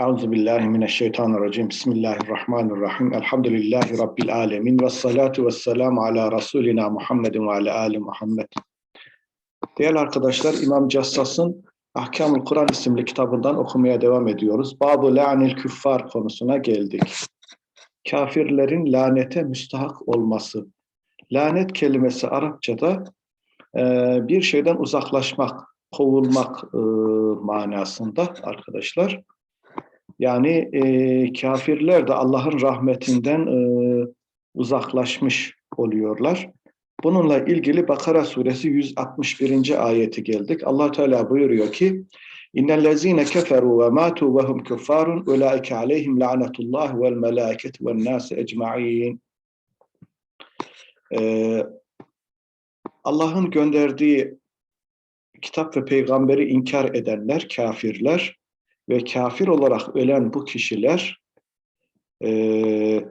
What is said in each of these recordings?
Euzu billahi mineşşeytanirracim. Bismillahirrahmanirrahim. Elhamdülillahi rabbil alamin ve salatu vesselamü ala rasulina Muhammedin ve ala ali Muhammed. Değerli arkadaşlar, İmam Cassas'ın Ahkamul Kur'an isimli kitabından okumaya devam ediyoruz. Babu la'nil küffar konusuna geldik. Kafirlerin lanete müstahak olması. Lanet kelimesi Arapçada bir şeyden uzaklaşmak, kovulmak e, manasında arkadaşlar. Yani e, kafirler de Allah'ın rahmetinden e, uzaklaşmış oluyorlar. Bununla ilgili Bakara suresi 161. ayeti geldik. Allah Teala buyuruyor ki: İnnellezîne keferu ve matu ve hum kuffarun ulaike aleyhim lanetullah vel melâiketi ven nâsi ecmaîn. Ee, Allah'ın gönderdiği kitap ve peygamberi inkar edenler, kafirler ve kafir olarak ölen bu kişiler e,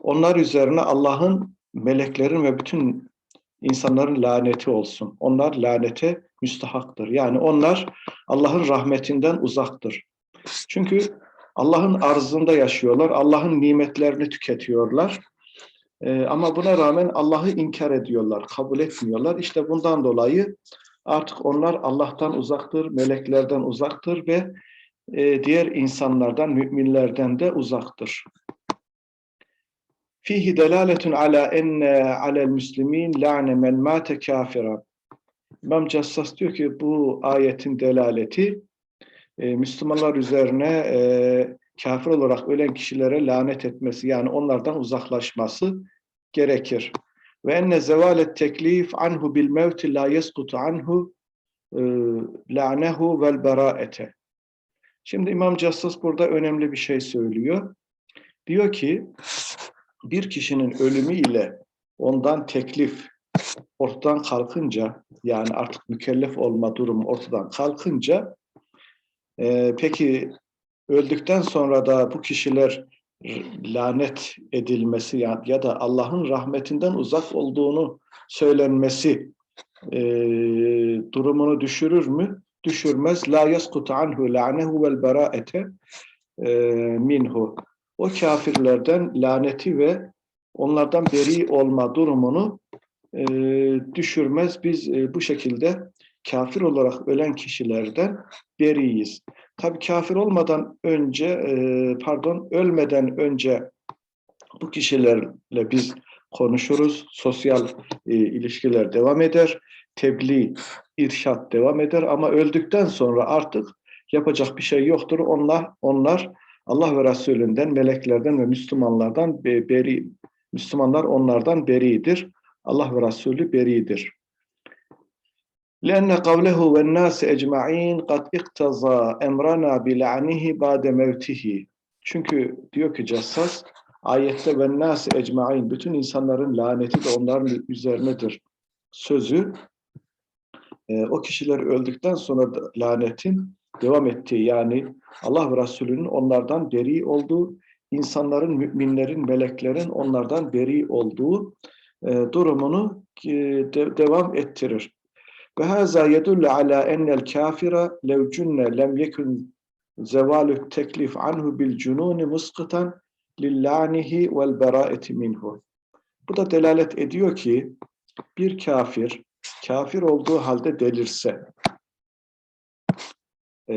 onlar üzerine Allah'ın, meleklerin ve bütün insanların laneti olsun. Onlar lanete müstahaktır. Yani onlar Allah'ın rahmetinden uzaktır. Çünkü Allah'ın arzında yaşıyorlar, Allah'ın nimetlerini tüketiyorlar. Ee, ama buna rağmen Allah'ı inkar ediyorlar, kabul etmiyorlar. İşte bundan dolayı artık onlar Allah'tan uzaktır, meleklerden uzaktır ve e, diğer insanlardan, müminlerden de uzaktır. Fihi delaletun ala enne alel müslimin la'ne men mate kafiran. İmam Cassas diyor ki bu ayetin delaleti e, Müslümanlar üzerine e, kafir olarak ölen kişilere lanet etmesi yani onlardan uzaklaşması gerekir. Ve enne zevalet teklif anhu bil mevti la yeskutu anhu e, la'nehu vel beraete. Şimdi İmam Cassas burada önemli bir şey söylüyor. Diyor ki bir kişinin ölümü ile ondan teklif ortadan kalkınca yani artık mükellef olma durumu ortadan kalkınca e, peki öldükten sonra da bu kişiler lanet edilmesi ya, ya da Allah'ın rahmetinden uzak olduğunu söylenmesi e, durumunu düşürür mü? Düşürmez. La yaskutu anhu la'nehu vel beraete e, minhu. O kafirlerden laneti ve onlardan beri olma durumunu e, düşürmez. Biz e, bu şekilde kafir olarak ölen kişilerden beriyiz. Tabi kafir olmadan önce, e, pardon, ölmeden önce bu kişilerle biz konuşuruz. Sosyal e, ilişkiler devam eder. Tebliğ, irşat devam eder ama öldükten sonra artık yapacak bir şey yoktur. Onlar onlar Allah ve Resulünden, meleklerden ve Müslümanlardan beri Müslümanlar onlardan beridir. Allah ve Resulü beridir. لأن قوله والناس أجمعين قد اقتضى أمرنا بلعنه بعد موته. Çünkü diyor ki Cassas ayette ve nas ecmain bütün insanların laneti de onların üzerinedir sözü e, o kişiler öldükten sonra da lanetin devam ettiği yani Allah ve Resulü'nün onlardan beri olduğu insanların, müminlerin, meleklerin onlardan beri olduğu e, durumunu e, de, devam ettirir. Ve haza yedullu ala ennel kafira lev cünne lem yekun zevalü teklif anhu bil cununi muskıtan lillanihi vel beraeti minhu. Bu da delalet ediyor ki bir kafir kafir olduğu halde delirse e,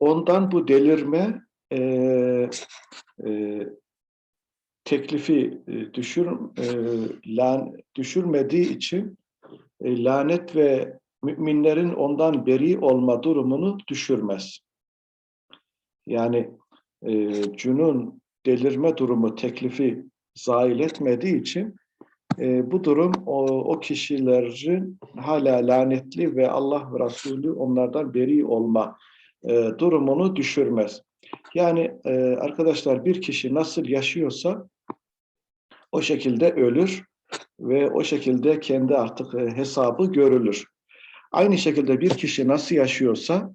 ondan bu delirme e, e, teklifi e, düşür e, lan, düşürmediği için e, lanet ve müminlerin ondan beri olma durumunu düşürmez. Yani e, cünun delirme durumu teklifi zail etmediği için e, bu durum o, o kişilerin hala lanetli ve Allah ve Resulü onlardan beri olma e, durumunu düşürmez. Yani e, arkadaşlar bir kişi nasıl yaşıyorsa o şekilde ölür ve o şekilde kendi artık e, hesabı görülür. Aynı şekilde bir kişi nasıl yaşıyorsa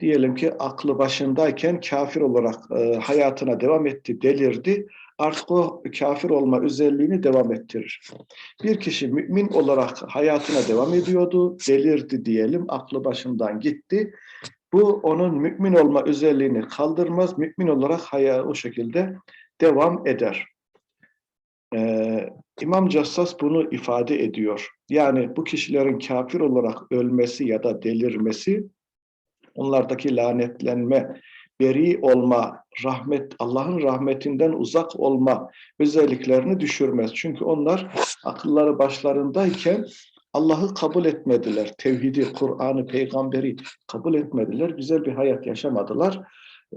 diyelim ki aklı başındayken kafir olarak e, hayatına devam etti, delirdi. Artık o kafir olma özelliğini devam ettirir. Bir kişi mümin olarak hayatına devam ediyordu, delirdi diyelim, aklı başından gitti. Bu onun mümin olma özelliğini kaldırmaz. Mümin olarak hayat o şekilde devam eder. Ee, İmam Cassas bunu ifade ediyor. Yani bu kişilerin kafir olarak ölmesi ya da delirmesi onlardaki lanetlenme, beri olma, rahmet, Allah'ın rahmetinden uzak olma özelliklerini düşürmez. Çünkü onlar akılları başlarındayken Allah'ı kabul etmediler. Tevhidi, Kur'an'ı, peygamberi kabul etmediler. Güzel bir hayat yaşamadılar.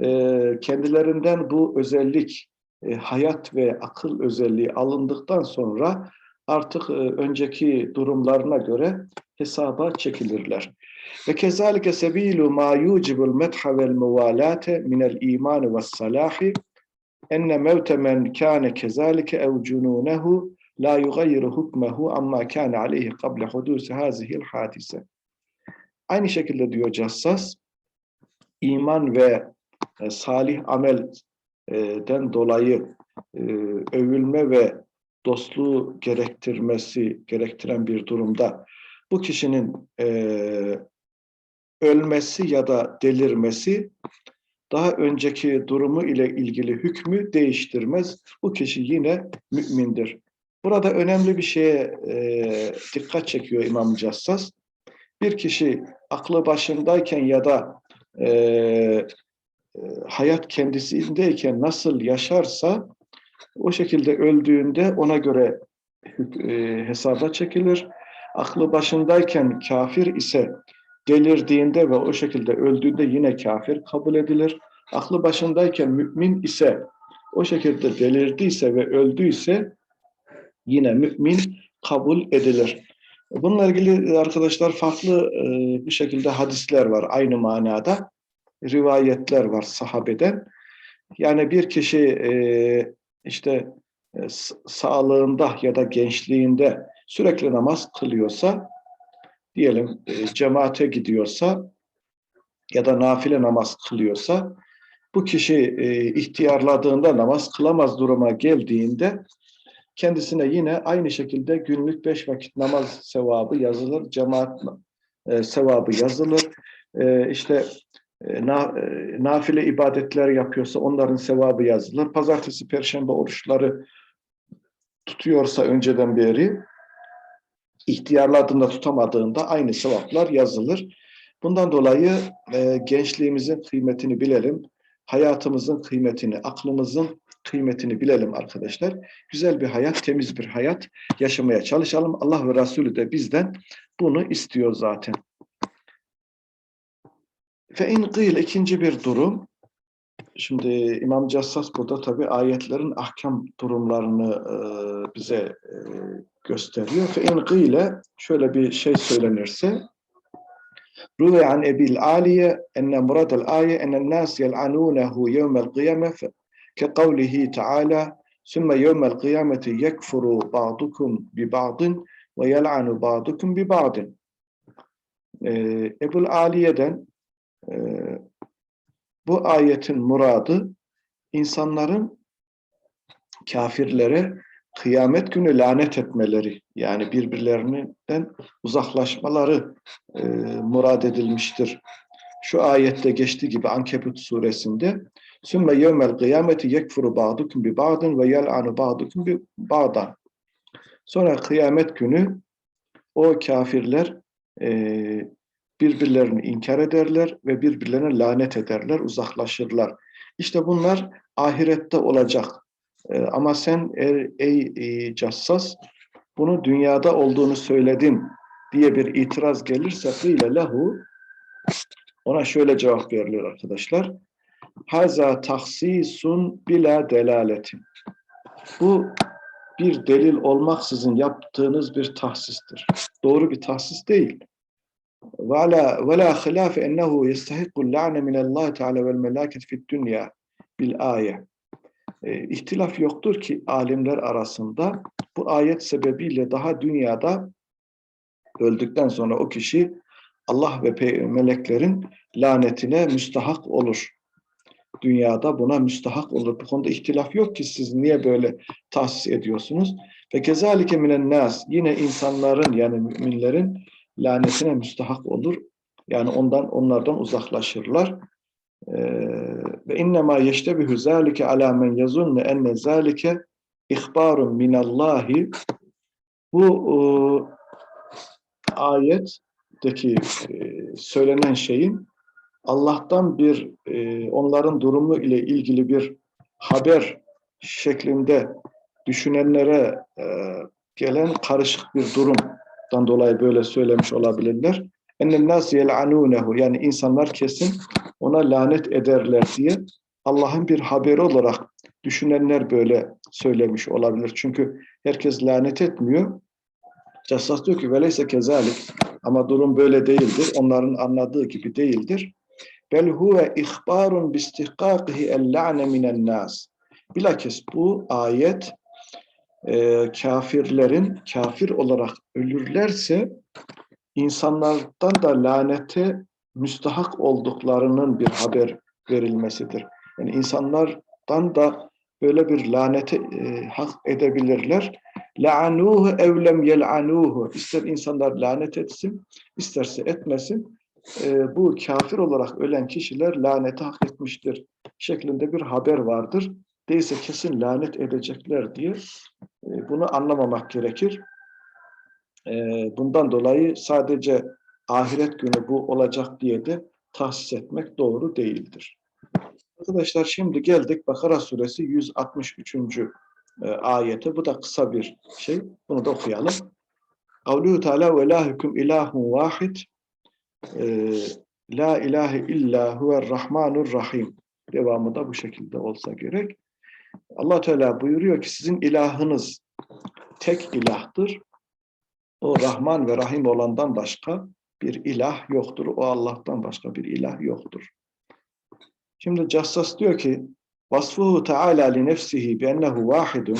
Ee, kendilerinden bu özellik, e, hayat ve akıl özelliği alındıktan sonra artık e, önceki durumlarına göre hesaba çekilirler. Ve kezalike sebilu ma yucibul metha vel muvalate minel iman ve salahi enne mevte men kâne kezalike ev cununehu la yugayyiru hukmehu amma kâne aleyhi kable hudusi hazihil hadise. Aynı şekilde diyor Cassas, iman ve e, salih amelden dolayı e, övülme ve dostluğu gerektirmesi gerektiren bir durumda bu kişinin e, ölmesi ya da delirmesi daha önceki durumu ile ilgili hükmü değiştirmez. Bu kişi yine mümindir. Burada önemli bir şeye e, dikkat çekiyor İmam Cassas. Bir kişi aklı başındayken ya da e, hayat kendisindeyken nasıl yaşarsa o şekilde öldüğünde ona göre e, hesaba çekilir. Aklı başındayken kafir ise delirdiğinde ve o şekilde öldüğünde yine kafir kabul edilir. Aklı başındayken mümin ise o şekilde delirdiyse ve öldüyse yine mümin kabul edilir. Bununla ilgili arkadaşlar farklı e, bir şekilde hadisler var aynı manada. Rivayetler var sahabeden. Yani bir kişi e, işte e, sağlığında ya da gençliğinde sürekli namaz kılıyorsa diyelim e, cemaate gidiyorsa ya da nafile namaz kılıyorsa bu kişi e, ihtiyarladığında namaz kılamaz duruma geldiğinde kendisine yine aynı şekilde günlük beş vakit namaz sevabı yazılır, cemaat e, sevabı yazılır. E, işte na, e, nafile ibadetler yapıyorsa onların sevabı yazılır. Pazartesi, perşembe oruçları tutuyorsa önceden beri ihtiyarladığında tutamadığında aynı sevaplar yazılır. Bundan dolayı e, gençliğimizin kıymetini bilelim, hayatımızın kıymetini, aklımızın kıymetini bilelim arkadaşlar. Güzel bir hayat, temiz bir hayat yaşamaya çalışalım. Allah ve Resulü de bizden bunu istiyor zaten. Fe in gıyl ikinci bir durum. Şimdi İmam Cassas burada tabi ayetlerin ahkam durumlarını e, bize e, gösteriyor. Fe in gıyle şöyle bir şey söylenirse Rüve an Ebil Aliye enne muradel aye ennen nas yel'anunehu yevmel kıyame ke kavlihi teala sümme yevmel kıyameti yekfuru ba'dukum bi ba'din ve yel'anu ba'dukum bi ba'din. Ebul Aliye'den e, bu ayetin muradı insanların kafirlere kıyamet günü lanet etmeleri yani birbirlerinden uzaklaşmaları e, murad edilmiştir. Şu ayette geçtiği gibi Ankebut suresinde Sümme yevmel kıyameti yekfuru ba'dukum bi ba'din ve yel'anu ba'dukum bi ba'dan. Sonra kıyamet günü o kafirler e, birbirlerini inkar ederler ve birbirlerine lanet ederler, uzaklaşırlar. İşte bunlar ahirette olacak. E, ama sen ey, ey cassas bunu dünyada olduğunu söyledin diye bir itiraz gelirse kıyle lehu ona şöyle cevap verilir arkadaşlar. Haza tahsisun bila delaletin. Bu bir delil olmaksızın yaptığınız bir tahsistir. Doğru bir tahsis değil. وعلى ولا خلاف أنه يستحق اللعنة من الله Teala ve melaket fi dünya bil ayet. E, ihtilaf yoktur ki alimler arasında bu ayet sebebiyle daha dünyada öldükten sonra o kişi Allah ve meleklerin lanetine müstahak olur. Dünyada buna müstahak olur. Bu konuda ihtilaf yok ki siz niye böyle tahsis ediyorsunuz? Ve kezalike minen nas yine insanların yani müminlerin lanetine müstahak olur. Yani ondan onlardan uzaklaşırlar. Ee, Ve innema yeştebihu zalike ala men yazunne enne zalike ihbarun minallahi bu e, ayetteki e, söylenen şeyin Allah'tan bir e, onların durumu ile ilgili bir haber şeklinde düşünenlere e, gelen karışık bir durumdan dolayı böyle söylemiş olabilirler. Ennen nas yel'anunehu yani insanlar kesin ona lanet ederler diye Allah'ın bir haberi olarak düşünenler böyle söylemiş olabilir. Çünkü herkes lanet etmiyor. Cassas diyor ki veleyse kezalik ama durum böyle değildir. Onların anladığı gibi değildir. Bel huve ihbarun bi istihkakihi el la'ne minen nas. Bilakis bu ayet e, kafirlerin kafir olarak ölürlerse insanlardan da lanete müstahak olduklarının bir haber verilmesidir. Yani insanlardan da böyle bir lanete e, hak edebilirler. La'anuhu evlem yel'anuhu. İster insanlar lanet etsin, isterse etmesin. E, bu kafir olarak ölen kişiler lanete hak etmiştir şeklinde bir haber vardır. Değilse kesin lanet edecekler diye e, bunu anlamamak gerekir. E, bundan dolayı sadece ahiret günü bu olacak diye de tahsis etmek doğru değildir. Arkadaşlar şimdi geldik Bakara suresi 163. E, ayete. Bu da kısa bir şey. Bunu da okuyalım. Kavluhu Teala ve la hüküm ilahun vahid la ilahe illa huver rahmanur rahim. Devamı da bu şekilde olsa gerek. Allah Teala buyuruyor ki sizin ilahınız tek ilahtır. O Rahman ve Rahim olandan başka bir ilah yoktur. O Allah'tan başka bir ilah yoktur. Şimdi Cassas diyor ki Vasfuhu Teala li nefsihi bi ennehu vahidun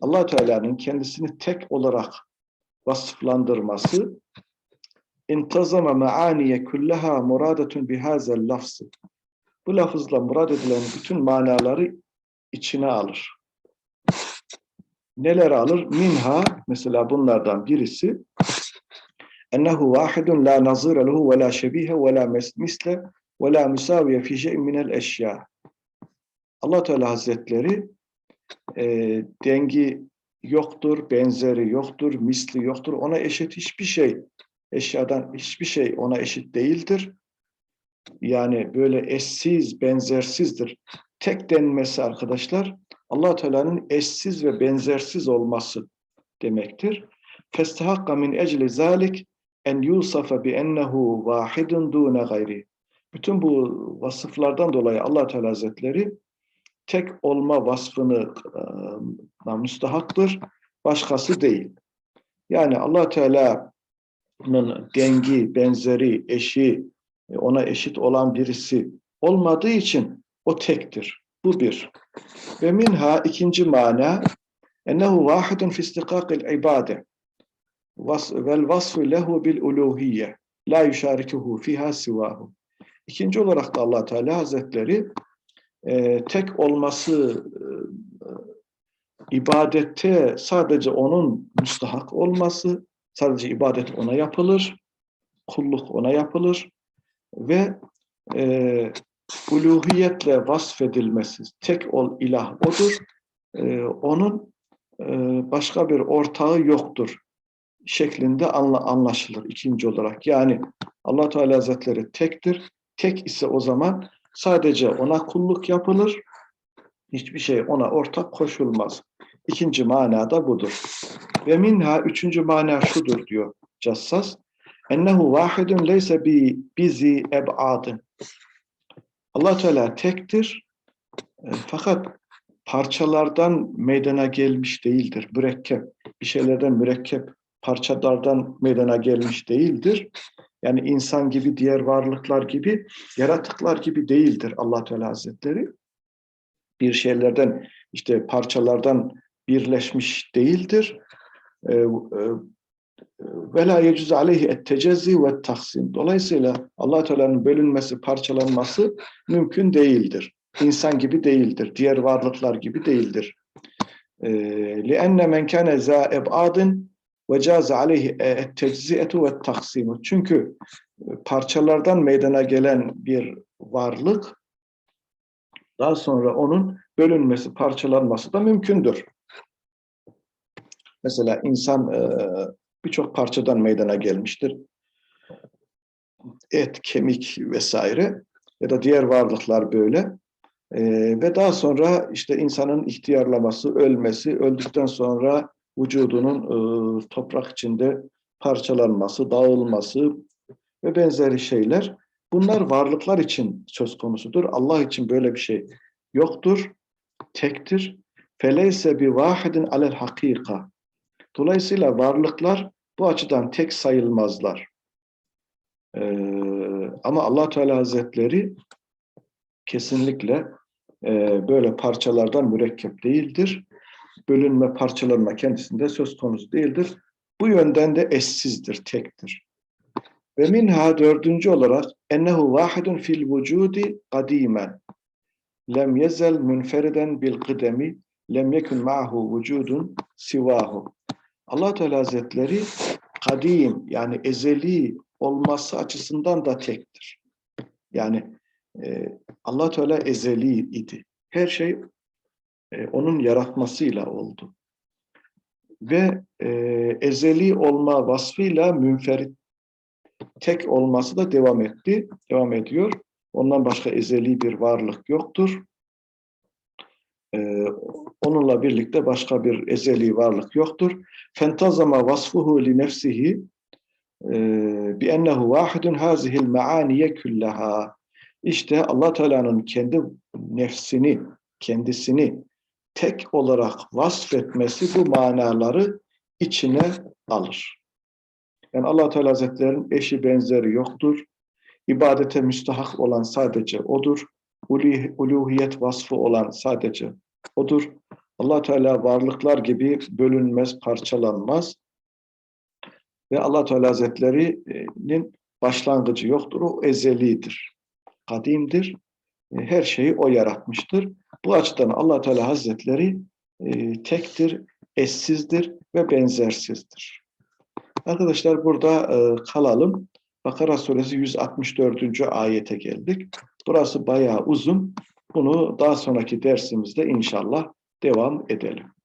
Allah Teala'nın kendisini tek olarak vasıflandırması intazama maaniye kullaha muradetun bihazel lafzı. Bu lafızla murad edilen bütün manaları içine alır. Neler alır? Minha mesela bunlardan birisi ennehu vahidun la nazire lehu ve la şebihe ve la misle ve la müsaviye fi şey'in minel eşya. Allah Teala Hazretleri e, dengi yoktur, benzeri yoktur, misli yoktur. Ona eşit hiçbir şey, eşyadan hiçbir şey ona eşit değildir. Yani böyle eşsiz, benzersizdir. Tek denmesi arkadaşlar allah Teala'nın eşsiz ve benzersiz olması demektir. Min ecli zalik en yusafa bi ennehu vahidun dune gayri. Bütün bu vasıflardan dolayı allah Teala Hazretleri tek olma vasfını e, müstahaktır, başkası değil. Yani allah Teala'nın dengi, benzeri, eşi, ona eşit olan birisi olmadığı için o tektir. Bu bir. Ve minha ikinci mana ennehu vahidun fi istikakil ibade vel vasfu lehu bil uluhiyye la yuşarikuhu fiha sivahu. İkinci olarak da allah Teala Hazretleri e, tek olması e, ibadette sadece onun müstahak olması, sadece ibadet ona yapılır, kulluk ona yapılır ve e, uluhiyetle vasfedilmesi, tek ol ilah odur, e, onun e, başka bir ortağı yoktur şeklinde anla, anlaşılır ikinci olarak. Yani allah Teala Hazretleri tektir, tek ise o zaman sadece ona kulluk yapılır, hiçbir şey ona ortak koşulmaz. İkinci manada budur. Ve minha üçüncü mana şudur diyor Cassas. Ennehu vahidun leyse bi bizi eb'adın. Allah Teala tektir. E, fakat parçalardan meydana gelmiş değildir. Mürekkep, bir şeylerden mürekkep parçalardan meydana gelmiş değildir. Yani insan gibi, diğer varlıklar gibi, yaratıklar gibi değildir Allah Teala Hazretleri. Bir şeylerden, işte parçalardan birleşmiş değildir E, e, ve la yecüz aleyhi et tecezzi ve taksim. Dolayısıyla Allah Teala'nın bölünmesi, parçalanması mümkün değildir. İnsan gibi değildir. Diğer varlıklar gibi değildir. لِأَنَّ مَنْ كَانَ زَا اَبْعَادٍ ve caze aleyhi et-tecziyetu ve taksimu. Çünkü parçalardan meydana gelen bir varlık daha sonra onun bölünmesi, parçalanması da mümkündür. Mesela insan e, birçok parçadan meydana gelmiştir. Et, kemik vesaire ya da diğer varlıklar böyle. E, ve daha sonra işte insanın ihtiyarlaması, ölmesi, öldükten sonra vücudunun e, toprak içinde parçalanması, dağılması ve benzeri şeyler. Bunlar varlıklar için söz konusudur. Allah için böyle bir şey yoktur. Tektir. Feleyse bi vahidin alel hakika. Dolayısıyla varlıklar bu açıdan tek sayılmazlar. Ee, ama allah Teala Hazretleri kesinlikle e, böyle parçalardan mürekkep değildir. Bölünme, parçalanma kendisinde söz konusu değildir. Bu yönden de eşsizdir, tektir. Ve minha dördüncü olarak ennehu vahidun fil vücudi kadimen lem yezel münferiden bil kıdemi lem yekun ma'hu vücudun sivahu. Allah Teala Hazretleri kadim yani ezeli olması açısından da tektir. Yani e, Allah Teala ezeli idi. Her şey e, onun yaratmasıyla oldu. Ve e, ezeli olma vasfıyla münferit tek olması da devam etti, devam ediyor. Ondan başka ezeli bir varlık yoktur. Ee, onunla birlikte başka bir ezeli varlık yoktur. Fentazama vasfuhu li nefsihi bi ennehu vahidun hazihil maaniye küllaha. İşte Allah Teala'nın kendi nefsini, kendisini tek olarak vasfetmesi bu manaları içine alır. Yani allah Teala Hazretleri'nin eşi benzeri yoktur. İbadete müstahak olan sadece O'dur. Uluhiyet vasfı olan sadece O'dur. allah Teala varlıklar gibi bölünmez, parçalanmaz. Ve allah Teala Hazretleri'nin başlangıcı yoktur. O ezelidir. Kadimdir. E, her şeyi O yaratmıştır. Bu açıdan allah Teala Hazretleri e, tektir, eşsizdir ve benzersizdir. Arkadaşlar burada e, kalalım. Bakara suresi 164. ayete geldik. Burası bayağı uzun. Bunu daha sonraki dersimizde inşallah devam edelim.